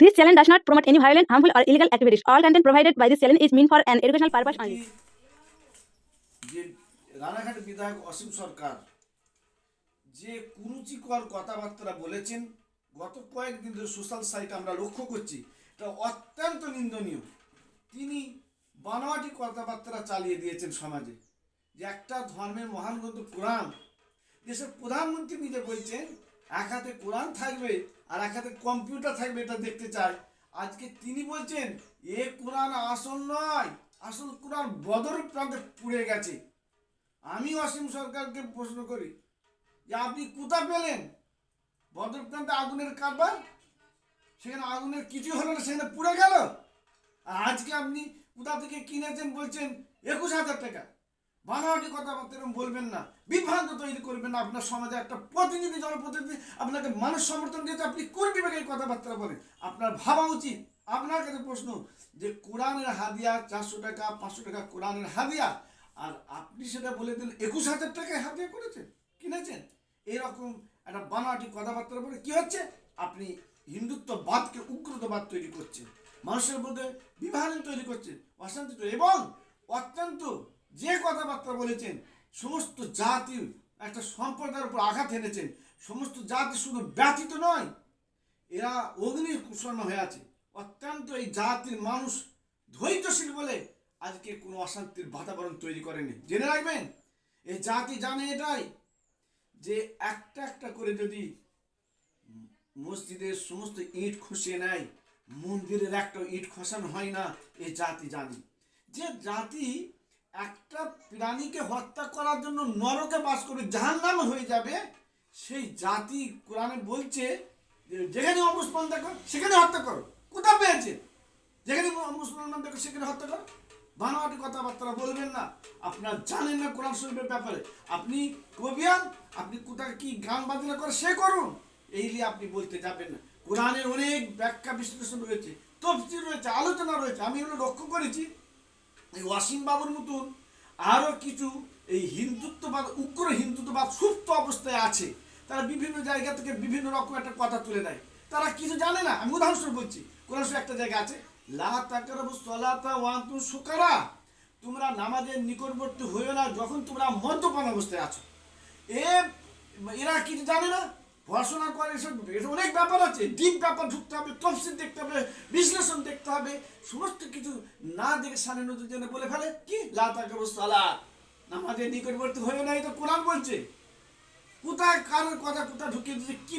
This channel does not promote any violent, harmful, or illegal activities. All content provided by this channel is meant for an educational purpose only. যে রানাঘাট বিধায়ক অসীম সরকার যে কুরুচিকর কথাবার্তা বলেছেন গত কয়েকদিন ধরে সোশ্যাল সাইটে আমরা লক্ষ্য করছি এটা অত্যন্ত নিন্দনীয় তিনি বানোয়াটি কথাবার্তা চালিয়ে দিয়েছেন সমাজে যে একটা ধর্মের মহান গ্রন্থ কোরআন দেশের প্রধানমন্ত্রী নিজে বলছেন এক হাতে কোরআন থাকবে আর এক হাতে কম্পিউটার থাকবে, এটা দেখতে চাই। আজকে তিনি বলছেন, এ কোরআন আসল নয়, আসল কোরআন বদর প্রান্তে পুড়ে গেছে। আমি অসীম সরকারকে প্রশ্ন করি, যে আপনি কোথা পেলেন? বদর প্রান্তে আগুনের কারবার? সেখানে আগুনের কিছু হলো না, সেখানে পুড়ে গেল? আর আজকে আপনি কোথা থেকে কিনেছেন বলছেন, একুশ হাজার টাকা। বানোয়াটি কথাবার্তা এরকম বলবেন না। বিভ্রান্ত তৈরি করবেন না। আপনার সমাজে একটা প্রতিনিধি, জনপ্রতিনিধি, আপনাকে মানুষ সমর্থন দিয়েছে, আপনি কোন এই কথাবার্তা বলেন? আপনার ভাবা উচিত। আপনার কাছে প্রশ্ন, যে কোরআনের হাদিয়া চারশো টাকা, পাঁচশো টাকা কোরআনের হাদিয়া, আর আপনি সেটা বলে দিলেন, একুশ হাজার টাকায় হাদিয়া করেছেন, কিনেছেন। এরকম একটা বানোয়াটি কথাবার্তা বলে কি হচ্ছে? আপনি হিন্দুত্ববাদকে উগ্রতবাদ তৈরি করছেন, মানুষের মধ্যে বিভাজন তৈরি করছেন, অশান্তি এবং অত্যন্ত যে কথাবার্তা বলেছেন, সমস্ত জাতির একটা সম্প্রদায়ের উপর আঘাত এনেছেন সমস্ত জাতি শুধু ব্যথিত নয়, এরা অগ্নির কুষণ হয়ে আছে। অত্যন্ত এই জাতির মানুষ ধৈর্যশীল বলে আজকে কোনো অশান্তির বাতাবরণ তৈরি করেনি। জেনে রাখবেন, এই জাতি জানে এটাই, যে একটা একটা করে যদি মসজিদের সমস্ত ইট খসিয়ে নেয়, মন্দিরের একটা ইট খসানো হয় না এই জাতি জানি। যে জাতি একটা প্রাণীকে হত্যা করার জন্য নরকে বাস করে জাহান্নামে হয়ে যাবে, সেই জাতি কোরআনে বলছে যেখানে অমুসলমান দেখো, সেখানে হত্যা করো। কোথা পেয়েছে? যেখানে মুসলমান দেখো, সেখানে হত্যা করো। বানোয়াটি কথাবার্তা বলবেন না। আপনার জানেন না কোরআন শরীফের ব্যাপারে। আপনি কবিয়ান, আপনি কোথায় কি গান বাজনা করে, সে করুন। এই নিয়ে আপনি বলতে যাবেন না। কোরআনের অনেক ব্যাখ্যা বিশ্লেষণ রয়েছে তফসির রয়েছে, আলোচনা রয়েছে। আমি এগুলো লক্ষ্য করেছি। এই ওয়াসিম বাবুর মতন আরও কিছু এই হিন্দুত্ববাদ, উগ্র হিন্দুত্ববাদ সুপ্ত অবস্থায় আছে, তারা বিভিন্ন জায়গা থেকে বিভিন্ন রকম একটা কথা তুলে দেয় তারা কিছু জানে না। আমি উদাহরণস্বরূপ বলছি, কোরআন একটা জায়গা আছে, লা তাকরাবু সলাতা ওয়া আনতুম সুকারা তোমরা নামাজের নিকটবর্তী হইও না যখন তোমরা মদ্যপান অবস্থায় আছো। এ, এরা কিছু জানে না। পড়াশোনা করে, এসব অনেক ব্যাপার আছে। ডিপ ব্যাপার ঢুকতে হবে, তফসিল দেখতে হবে, বিশ্লেষণ দেখতে হবে, সমস্ত কিছু না দেখে সানে নতুন জেনে বলে ফেলে, কি? নামাজের নিকটবর্তী হয়ে নাই তো কোরআন বলছে। কোথায় কারোর কথা কোথায় ঢুকিয়ে দিচ্ছে কি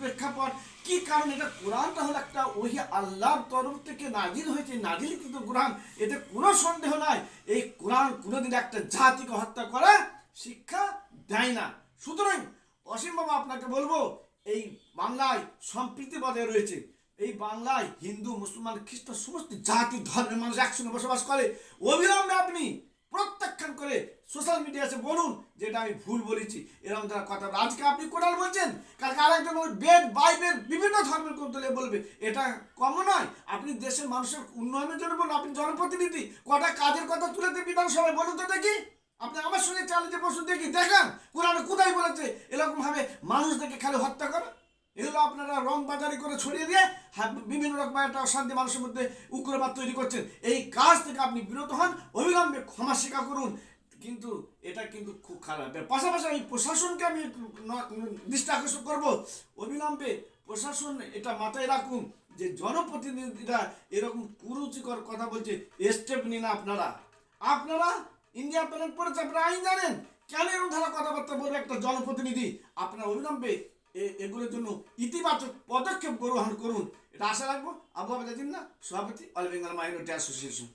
প্রেক্ষাপট? কি কারণ? এটা কোরআনটা হলো একটা ওই আল্লাহর তরফ থেকে নাজিল হয়েছে নাজিল কিন্তু কোরআন। এতে কোনো সন্দেহ নাই। এই কোরআন কোনোদিন একটা জাতিকে হত্যা করা শিক্ষা দেয় না। সুতরাং অসীম বাবা আপনাকে বলব এই বাংলায় সম্প্রীতি বজায় রয়েছে। এই বাংলায় হিন্দু মুসলমান খ্রিস্টান সমস্ত জাতি ধর্মের মানুষ একসঙ্গে বসবাস করে। অবিলম্বে আপনি প্রত্যাখ্যান করে সোশ্যাল মিডিয়াতে বলুন যে এটা আমি ভুল বলেছি। এরকম তার কথা। আজকে আপনি কোটাল বলছেন কালকে আরেকজন বলবে, বেদ বাইবেল বিভিন্ন ধর্মের নিয়ে বলবে। এটা কম নয়। আপনি দেশের মানুষের উন্নয়নের জন্য বলুন আপনি জনপ্রতিনিধি কটা কাজের কথা তুলে দিয়ে বিধানসভায় বলুন তো দেখি। আপনি আমার সঙ্গে চ্যালেঞ্জে বসুন দেখি, দেখান, কোরআনে কোথায় বলেছে এরকম ভাবে মানুষদেরকে খালি হত্যা করা? এগুলো আপনারা রং বাজারি করে ছড়িয়ে দিয়ে হা- বিভিন্ন রকম একটা অশান্তি মানুষের মধ্যে উগ্রবাদ তৈরি করছেন। এই কাজ থেকে আপনি বিরত হন, অবিলম্বে ক্ষমা স্বীকার করুন। কিন্তু এটা কিন্তু খুব খারাপ পাশাপাশি এই প্রশাসনকে আমি দৃষ্টি আকর্ষণ করব। অবিলম্বে প্রশাসন এটা মাথায় রাখুন যে জনপ্রতিনিধিরা এরকম কুরুচিকর কথা বলছে, স্টেপ নিন আপনারা। আপনারা ইন্ডিয়া প্যানেল পড়েছে, আপনারা আইন জানেন? কেন এরকম ধারা কথাবার্তা বলবে একটা জনপ্রতিনিধি আপনার অবিলম্বে এগুলোর জন্য ইতিবাচক পদক্ষেপ গ্রহণ করুন? এটা আশা রাখব। আবু আবেদ না, সভাপতি, অল বেঙ্গল মাইনরিটি অ্যাসোসিয়েশন।